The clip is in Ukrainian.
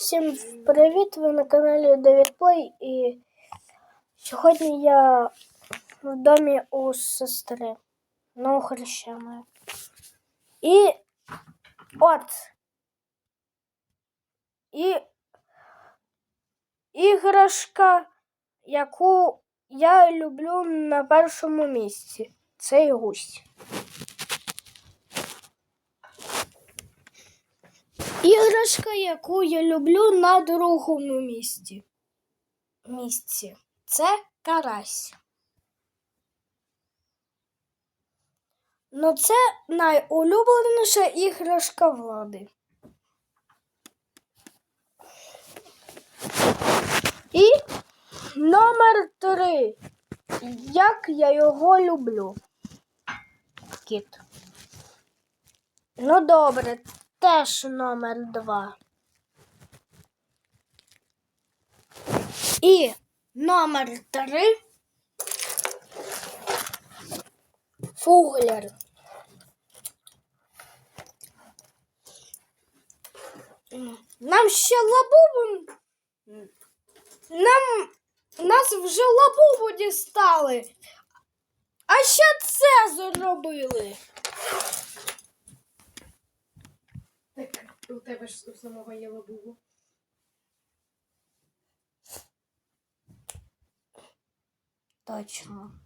Всім привіт! Ви на каналі David Play і сьогодні я в домі у сестри новохрещеної. І от і іграшка, яку я люблю на першому місці. Цей гусь. Іграшка, яку я люблю на другому місці. місці. Це карась. Ну, це найулюбленіша іграшка влади. І номер три. Як я його люблю. Кіт. Ну, добре, теж номер два. І номер три. Фуглер. Нам ще лабубу. Нам нас вже лабубу дістали. А ще це зробили. У тебе ж у самого є лабугу. Точно.